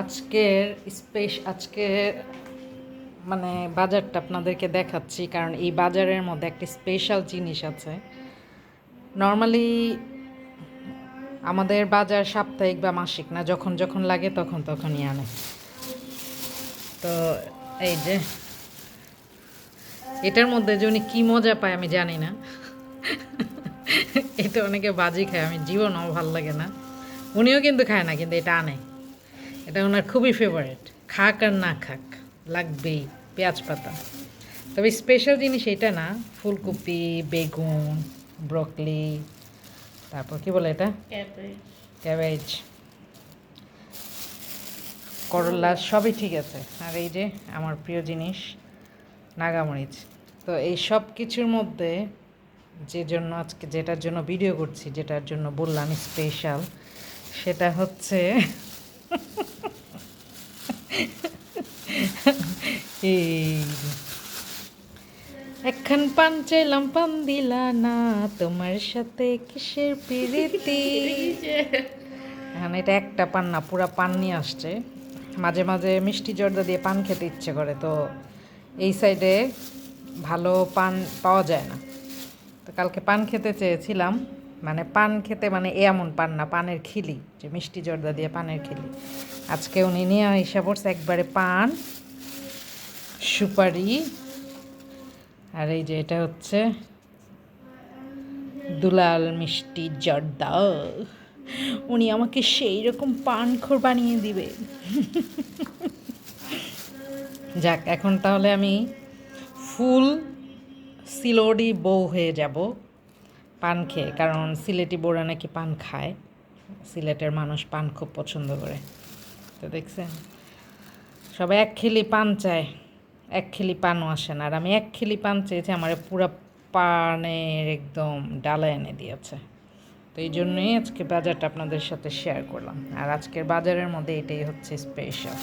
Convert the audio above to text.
আজকের স্পেশ আজকে মানে বাজারটা আপনাদেরকে দেখাচ্ছি, কারণ এই বাজারের মধ্যে একটি স্পেশাল জিনিস আছে। নর্মালি আমাদের বাজার সাপ্তাহিক বা মাসিক না, যখন যখন লাগে তখন তখনই আনে। তো এই যে, এটার মধ্যে যে উনি কী মজা পায় আমি জানি না। এটা অনেকে বাজি খায়, আমি জীবনও ভালো লাগে না। উনিও কিন্তু খায় না কিন্তু এটা আনে। এটা ওনার খুবই ফেভারিট খাক আর না খাক লাগবেই পেঁয়াজ পাতা। তবে স্পেশাল জিনিস এটা না ফুলকপি বেগুন ব্রকলি তারপর কি বলে এটা? ক্যাবেজ করলা সবই ঠিক আছে। আর এই যে আমার প্রিয় জিনিস নাগামরিচ। তো এই সব কিছুর মধ্যে যে জন্য আজকে যেটার জন্য ভিডিও করছি যেটার জন্য বললাম স্পেশাল সেটা হচ্ছে এই। একখান পান চাইলাম, পান দিলা না, তোমার সাথে কিসের পিরিতি? এখন এটা একটা পান না, পুরা পান নিয়ে আসছে। মাঝে মাঝে মিষ্টি জর্দা দিয়ে পান খেতে ইচ্ছে করে, তো এই সাইডে ভালো পান পাওয়া যায় না। তো কালকে পান খেতে চেয়েছিলাম মানে পান খেতে মানে এমন পান না, পানের খিলি, যে মিষ্টি জর্দা দিয়ে পানের খিলি। আজকে উনি নিয়ে এসে পড়ছে একবারে পান, সুপারি, আর এই যে এটা হচ্ছে দুলাল মিষ্টি জর্দা। উনি আমাকে সেই রকম পানখোর বানিয়ে দিবে। যাক, এখন তাহলে আমি ফুল সিলোডি বউ হয়ে যাব। পান খেয়ে, কারণ সিলেটি বউরা নাকি পান খায়। সিলেটের মানুষ পান খুব পছন্দ করে। তো দেখছেন, সবাই এক খিলি পান চায়, এক খিলি পানও আসে না। আর আমি এক খিলি পান চেয়েছি, আমার পুরো পানের একদম ডালা এনে দিয়েছে। তো এই জন্যই আজকে বাজারটা আপনাদের সাথে শেয়ার করলাম। আর আজকের বাজারের মধ্যে এটাই হচ্ছে স্পেশাল